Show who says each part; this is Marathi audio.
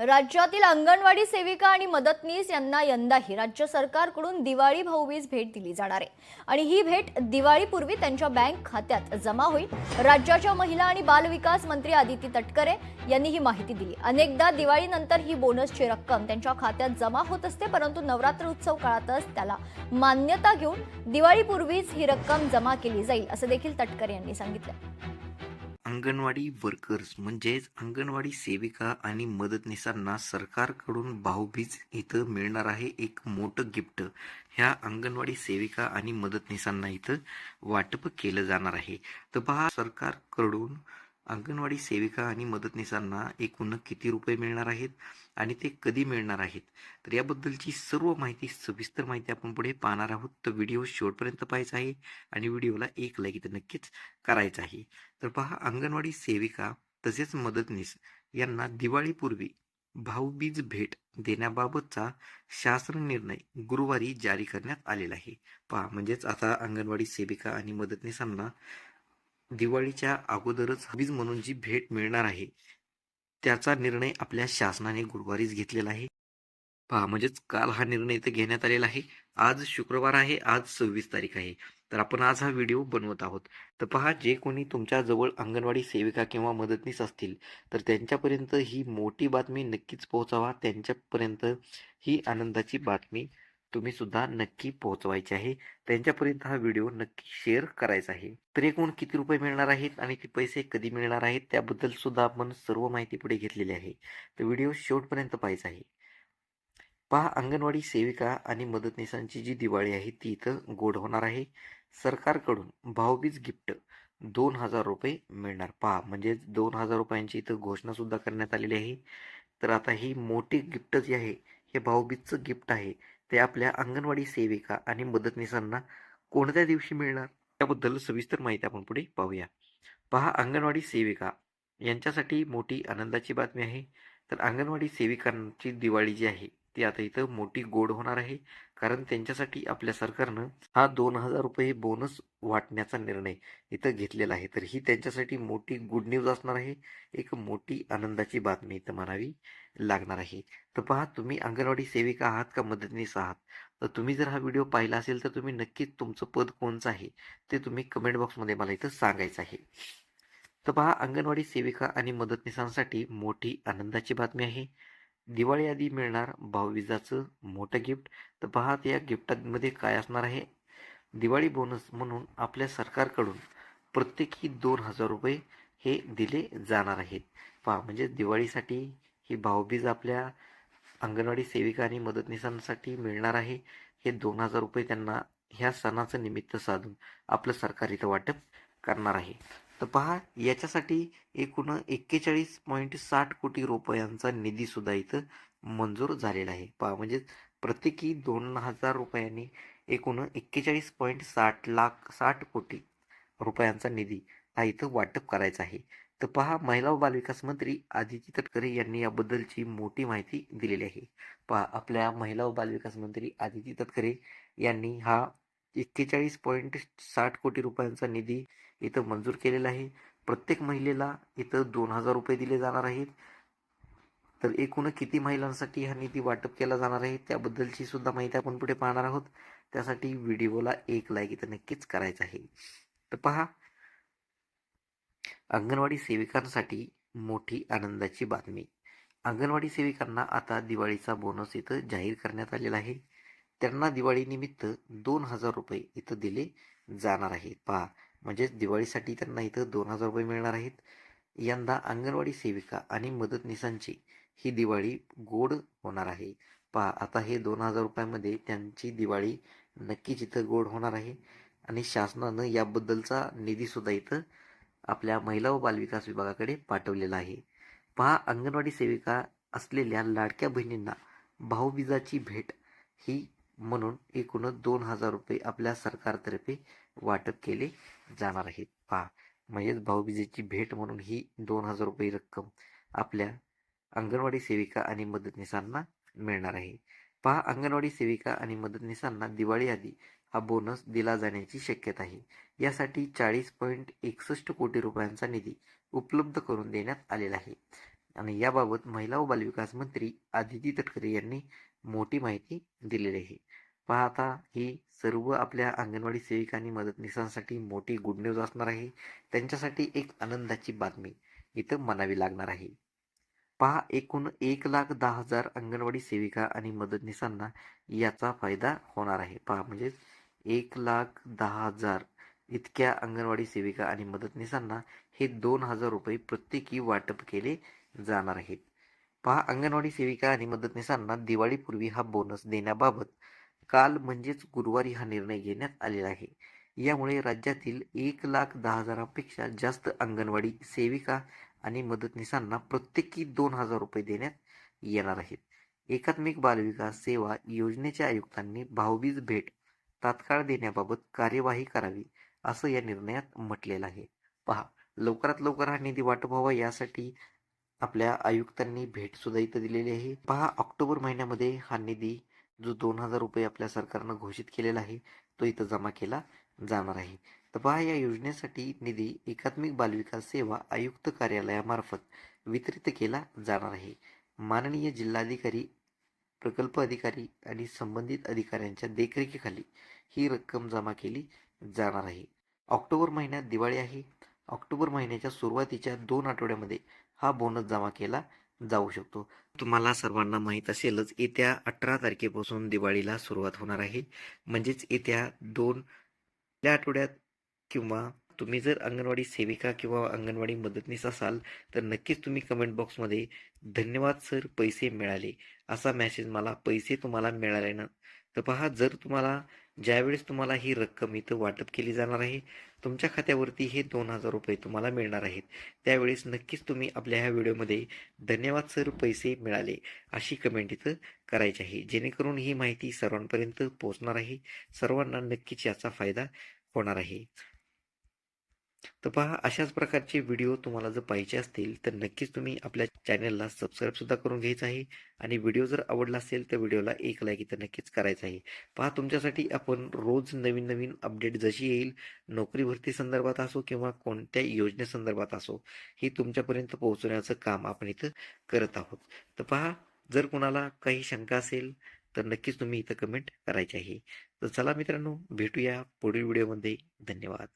Speaker 1: राज्यातील अंगणवाडी सेविका आणि मदतनीस यांना यंदाही राज्य सरकारकडून दिवाळी भाऊबीज भेट दिली जाणार आहे. आणि ही भेट दिवाळीपूर्वी त्यांच्या बँक खात्यात जमा होईल. राज्याच्या महिला आणि बालविकास मंत्री आदिती तटकरे यांनी ही माहिती दिली. अनेकदा दिवाळीनंतर ही बोनसची रक्कम त्यांच्या खात्यात जमा होत असते परंतु नवरात्र उत्सव काळातच त्याला मान्यता घेऊन दिवाळीपूर्वीच ही रक्कम जमा केली जाईल असं देखील तटकरे यांनी सांगितलं.
Speaker 2: अंगणवाडी वर्कर्स म्हणजेच अंगणवाडी सेविका आणि मदतनीसांना सरकारकडून भाऊबीज इथं मिळणार आहे एक मोठं गिफ्ट ह्या अंगणवाडी सेविका आणि मदतनीसांना इथं वाटप केलं जाणार आहे. तर पहा सरकारकडून अंगणवाडी सेविका आणि मदतनीसांना एकूण किती रुपये मिळणार आहेत आणि ते कधी मिळणार आहेत? तर याबद्दलची सर्व माहिती सविस्तर माहिती आपण पुढे पाहणार आहोत. तर व्हिडिओ शेवटपर्यंत पाहायचा आहे आणि व्हिडिओला एक लाईक तर नक्कीच करायचं आहे. तर पहा अंगणवाडी सेविका तसेच मदतनीस यांना दिवाळीपूर्वी भाऊबीज भेट देण्याबाबतचा शासन निर्णय गुरुवारी जारी करण्यात आलेला आहे. पहा म्हणजेच आता अंगणवाडी सेविका आणि मदतनीसांना दिवाळीच्या अगोदरच बीज म्हणून जी भेट मिळणार आहे त्याचा निर्णय आपल्या शासनाने गुरुवारीच घेतलेला आहे. पहा म्हणजेच काल हा निर्णय इथं घेण्यात आलेला आहे. आज शुक्रवार आहे आज सव्वीस तारीख आहे. तर आपण आज हा व्हिडिओ बनवत आहोत. तर पहा जे कोणी तुमच्या जवळ अंगणवाडी सेविका किंवा मदतनीस असतील तर त्यांच्यापर्यंत ही मोठी बातमी नक्कीच पोहोचावा. त्यांच्यापर्यंत ही आनंदाची बातमी तुम्ही सुद्धा नक्की पोहोचवायचे आहे. त्यांच्यापर्यंत हा व्हिडिओ नक्की शेअर करायचा आहे. तर एकूण किती रुपये मिळणार आहेत आणि ते पैसे कधी मिळणार आहेत त्याबद्दल सुद्धा आपण सर्व माहिती पुढे घेतलेली आहे. तर व्हिडिओ शेवटपर्यंत पाहायचा आहे. पहा अंगणवाडी सेविका आणि मदतनीसांची जी दिवाळी आहे ती इथं गोड होणार आहे. सरकारकडून भाऊबीज गिफ्ट दोन हजार रुपये मिळणार. पहा म्हणजेच दोन हजार रुपयांची इथं घोषणा सुद्धा करण्यात आलेली आहे. तर आता ही मोठी गिफ्ट जी आहे हे भाऊबीजचं गिफ्ट आहे. ते आपल्या अंगणवाडी सेविका आणि मदतनीसांना कोणत्या दिवशी मिळणार? त्याबद्दल सविस्तर माहिती आपण पुढे पाहूया. पहा अंगणवाडी सेविका यांच्यासाठी मोठी आनंदाची बातमी आहे. तर अंगणवाडी सेविकांची दिवाळी जी आहे ती आता इथं मोठी गोड होणार आहे. कारण त्यांच्यासाठी आपल्या सरकारनं हा दोन हजार रुपये बोनस वाटण्याचा निर्णय इथं घेतलेला आहे. तर ही त्यांच्यासाठी मोठी गुड न्यूज असणार आहे. एक मोठी आनंदाची बातमी इथं म्हणावी लागणार आहे. तर पहा तुम्ही अंगणवाडी सेविका आहात का मदतनीस आहात? तर तुम्ही जर हा व्हिडिओ पाहिला असेल तर तुम्ही नक्कीच तुमचं पद कोणचं आहे? ते तुम्ही कमेंट बॉक्समध्ये मला इथं सांगायचं आहे. तर पहा अंगणवाडी सेविका आणि मदतनीसांसाठी मोठी आनंदाची बातमी आहे. दिवाळी आधी मिळणार भाऊबीजाचं मोठं गिफ्ट तर पहा या गिफ्टामध्ये काय असणार आहे? दिवाळी बोनस म्हणून आपल्या सरकारकडून प्रत्येकी दोन हजार रुपये हे दिले जाणार आहेत. पहा म्हणजे दिवाळीसाठी ही भाऊबीज आपल्या अंगणवाडी सेविका आणि मदतनीसांसाठी मिळणार आहे. हे दोन हजार रुपये त्यांना ह्या सणाचं निमित्त साधून आपलं सरकार इथं वाटप करणार आहे. तर पहा याच्यासाठी एकूण एक्केचाळीस पॉईंट साठ कोटी रुपयांचा निधीसुद्धा इथं मंजूर झालेला आहे. पहा म्हणजे प्रत्येकी दोन हजार रुपयांनी एकूण एक्केचाळीस पॉईंट साठ लाख साठ कोटी रुपयांचा निधी हा इथं वाटप करायचा आहे. तर पहा महिला व बालविकास मंत्री आदिती तटकरे यांनी याबद्दलची मोठी माहिती दिलेली आहे. पहा आपल्या महिला व बालविकास मंत्री आदिती तटकरे यांनी हा एक्केचाळीस पॉईंट साठ कोटी रुपयांचा निधी इथं मंजूर केलेलं आहे. प्रत्येक महिलेला इथं दोन हजार रुपये दिले जाणार आहेत. तर एकूण किती महिलांसाठी हा निधी वाटप केला जाणार आहे त्याबद्दलची सुद्धा माहिती आपण पुढे पाहणार आहोत. त्यासाठी व्हिडिओला एक लाईक इथं नक्कीच करायचं आहे. तर पहा अंगणवाडी सेविकांसाठी मोठी आनंदाची बातमी. अंगणवाडी सेविकांना आता दिवाळीचा बोनस इथं जाहीर करण्यात आलेला आहे. त्यांना दिवाळीनिमित्त दोन हजार रुपये इथं दिले जाणार आहेत. पहा म्हणजेच दिवाळीसाठी त्यांना इथं दोन हजार रुपये मिळणार आहेत. यंदा अंगणवाडी सेविका आणि मदतनीसांची ही दिवाळी गोड होणार आहे. पहा आता हे दोन हजार रुपयामध्ये त्यांची दिवाळी नक्कीच इथं गोड होणार आहे. आणि शासनानं याबद्दलचा निधीसुद्धा इथं आपल्या महिला व बालविकास विभागाकडे पाठवलेला आहे. पहा अंगणवाडी सेविका असलेल्या लाडक्या बहिणींना भाऊबीजाची भेट ही म्हणून एकूण दोन हजार रुपये आपल्या सरकारतर्फे वाटप केले जाणार आहेत. पहा म्हणजेच भाऊबीजेची भेट म्हणून ही दोन हजार रुपये रक्कम आपल्या अंगणवाडी सेविका आणि मदतनीसांना मिळणार आहे. पहा अंगणवाडी सेविका आणि मदतनीसांना दिवाळी आधी हा बोनस दिला जाण्याची शक्यता आहे. यासाठी चाळीस पॉईंट एकसष्ट कोटी रुपयांचा निधी उपलब्ध करून देण्यात आलेला आहे. आणि याबाबत महिला व बालविकास मंत्री आदिती तटकरे यांनी मोठी माहिती दिलेली आहे. पहा आता ही सर्व आपल्या अंगणवाडी सेविका आणि मदतनीसांसाठी मोठी गुड न्यूज असणार आहे. त्यांच्यासाठी एक आनंदाची बातमी इथं म्हणावी लागणार आहे. पहा एकूण एक लाख दहा हजार अंगणवाडी सेविका आणि मदतनीसांना याचा फायदा होणार आहे. पहा म्हणजेच एक लाख दहा हजार इतक्या अंगणवाडी सेविका आणि मदतनीसांना हे दोन हजार रुपये प्रत्येकी वाटप केले जाणार आहेत. पहा अंगणवाडी सेविका आणि मदतनीसांना दिवाळीपूर्वी हा बोनस देण्याबाबत काल म्हणजेच गुरुवारी हा निर्णय घेण्यात आलेला आहे. यामुळे राज्यातील एक लाख दहा हजारांपेक्षा जास्त अंगणवाडी सेविका आणि मदतनीसांना प्रत्येकी दोन हजार रुपये देण्यात येणार आहेत. एकात्मिक बालविकास सेवा योजनेच्या आयुक्तांनी भाऊबीज भेट तात्काळ देण्याबाबत कार्यवाही करावी असं या निर्णयात म्हटलेलं आहे. पहा लवकरात लवकर हा निधी वाटप व्हावा यासाठी आपल्या आयुक्तांनी भेटसुद्धा इथं दिलेली आहे. पहा ऑक्टोबर महिन्यामध्ये हा निधी जो दोन हजार रुपये आपल्या सरकारनं घोषित केलेला आहे तो इथं जमा केला जाणार आहे. तर पहा या योजनेसाठी निधी एकात्मिक बालविकास सेवा आयुक्त कार्यालयामार्फत वितरित केला जाणार आहे. माननीय जिल्हाधिकारी प्रकल्प अधिकारी आणि संबंधित अधिकाऱ्यांच्या देखरेखीखाली ही रक्कम जमा केली जाणार आहे. ऑक्टोबर महिन्यात दिवाळी आहे. ऑक्टोबर महिन्याच्या सुरुवातीच्या दोन आठवड्यामध्ये हा बोनस जमा केला जाऊ शकतो. तुम्हाला सर्वांना माहीत असेलच येत्या अठरा तारखेपासून दिवाळीला सुरुवात होणार आहे. म्हणजेच येत्या दोन या आठवड्यात किंवा तुम्ही जर अंगणवाडी सेविका किंवा अंगणवाडी मदतनीस असाल तर नक्कीच तुम्ही कमेंट बॉक्समध्ये धन्यवाद सर पैसे मिळाले. असा मेसेज मला पैसे तुम्हाला मिळाले ना तर पहा जर तुम्हाला ज्यावेळेस तुम्हाला ही रक्कम इथं वाटप केली जाणार आहे तुमच्या खात्यावरती हे दोन हजार रुपये तुम्हाला मिळणार आहेत. त्यावेळेस नक्कीच तुम्ही आपल्या ह्या व्हिडिओमध्ये धन्यवाद सर पैसे मिळाले अशी कमेंट इथं करायची आहे. जेणेकरून ही माहिती सर्वांपर्यंत पोहोचणार आहे. सर्वांना नक्कीच याचा फायदा होणार आहे. तर पहा अशाच प्रकारचे व्हिडिओ तुम्हाला जर पाहिजे असतील तर नक्कीच तुम्ही आपल्या चॅनलला सबस्क्राईबसुद्धा करून घ्यायचं आहे. आणि व्हिडिओ जर आवडला असेल तर व्हिडिओला एक लाईक इथं नक्कीच करायचं आहे. पहा तुमच्यासाठी आपण रोज नवीन नवीन अपडेट जशी येईल नोकरी भरती संदर्भात असो किंवा कोणत्या योजनेसंदर्भात असो ही तुमच्यापर्यंत पोहोचवण्याचं काम आपण इथं करत आहोत. तर पहा जर कोणाला काही शंका असेल तर नक्कीच तुम्ही इथं कमेंट करायची आहे. तर चला मित्रांनो भेटूया पुढील व्हिडिओमध्ये. धन्यवाद.